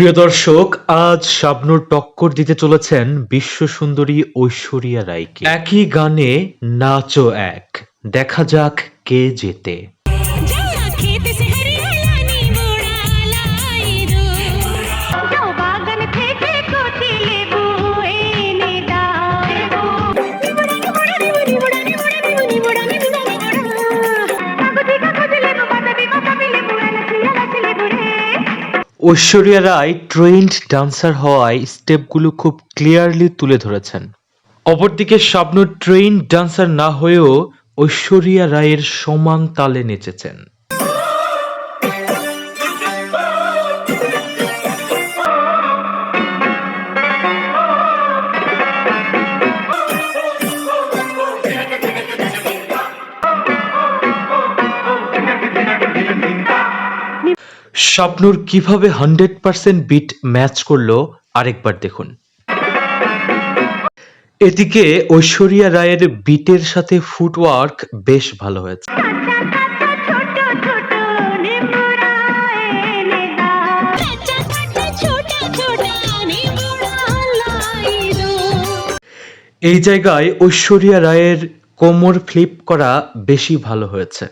প্রিয় দর্শক, আজ শাবনুর টক্কর দিতে চলেছেন বিশ্ব সুন্দরী ঐশ্বরিয়া রায়কে। একই গানে নাচও এক। দেখা যাক কে জেতে। ঐশ্বরিয়া রায় ট্রেন্ড ডান্সার হওয়ায় স্টেপগুলো খুব ক্লিয়ারলি তুলে ধরেছেন। অপরদিকে স্বপ্ন ট্রেন ডান্সার না হয়েও ঐশ্বরিয়া রায়ের সমান তালে নেচেছেন। শাবনুর কীভাবে হান্ড্রেড পার্সেন্ট বিট ম্যাচ করল আরেকবার দেখুন। এদিকে ঐশ্বরিয়া রায়ের বিটের সাথে ফুটওয়ার্ক বেশ ভালো হয়েছে। এই জায়গায় ঐশ্বরিয়া রায়ের কোমর ফ্লিপ করা বেশি ভালো হয়েছে।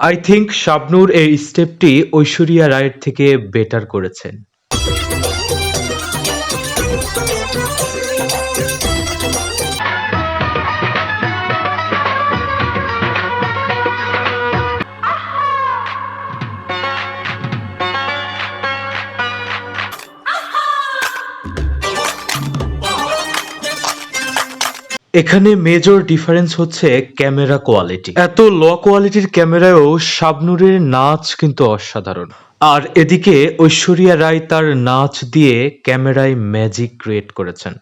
আই থিঙ্ক শাবনুর এই স্টেপটি ঐশ্বরিয়া রায়ের থেকে বেটার করেছেন। এখানে মেজর ডিফারেন্স হচ্ছে ক্যামেরা কোয়ালিটি এত ল কোয়ালিটির ক্যামেরায়ও শাবনুরের নাচ কিন্তু অসাধারণ। আর এদিকে ঐশ্বরিয়া রায় তার নাচ দিয়ে ক্যামেরায় ম্যাজিক ক্রিয়েট করেছেন।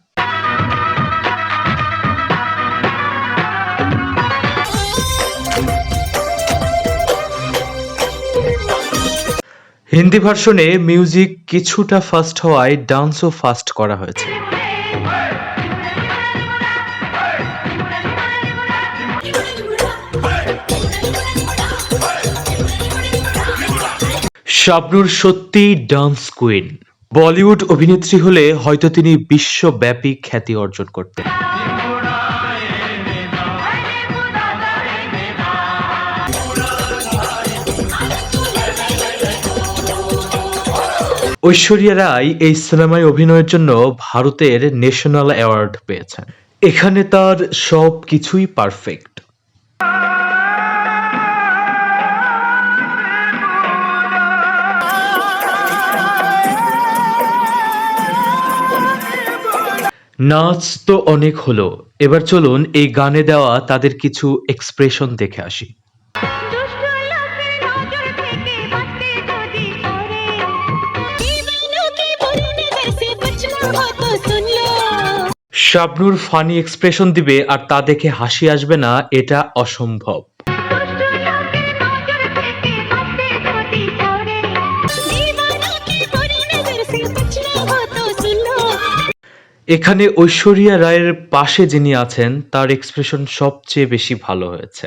হিন্দি ভার্সনে মিউজিক কিছুটা ফাস্ট হওয়ায় ডান্সও ফাস্ট করা হয়েছে। শাবনুর সত্যি ডান্স কুইন। বলিউড অভিনেত্রী হলে হয়তো তিনি বিশ্বব্যাপী খ্যাতি অর্জন করতেন। ঐশ্বরিয়া রায় এই সিনেমায় অভিনয়ের জন্য ভারতের ন্যাশনাল অ্যাওয়ার্ড পেয়েছেন। এখানে তার সব কিছুই পারফেক্ট। নাচ তো অনেক হলো। এবার চলুন এই গানে দেওয়া তাদের কিছু এক্সপ্রেশন দেখে আসি। শাবনুর ফানি এক্সপ্রেশন দিবে আর তা দেখে হাসি আসবে না, এটা অসম্ভব। এখানে ঐশ্বরিয়া রায়ের পাশে যিনি আছেন তার এক্সপ্রেশন সবচেয়ে বেশি ভালো হয়েছে।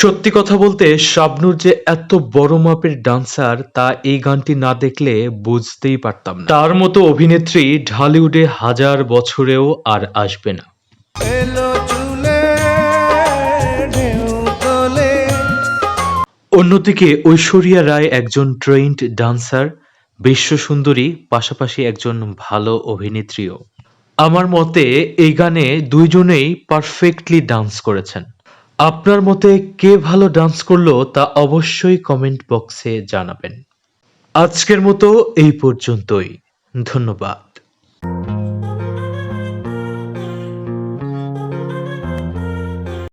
সত্যি কথা বলতে শাবনুর যে এত বড় মাপের ডান্সার তা এই গানটি না দেখলে বুঝতেই পারতাম না। তার মতো অভিনেত্রী ঢালিউডে হাজার বছরেও আর আসবে না। অন্যদিকে ঐশ্বরিয়া রায় একজন ট্রেন্ড ডান্সার বিশ্ব সুন্দরী পাশাপাশি একজন ভালো অভিনেত্রীও। আমার মতে এই গানে দুইজনেই পারফেক্টলি ডান্স করেছেন। আপনার মতে কে ভালো ডান্স করল তা অবশ্যই কমেন্ট বক্সে জানাবেন। আজকের মতো এই পর্যন্তই। ধন্যবাদ।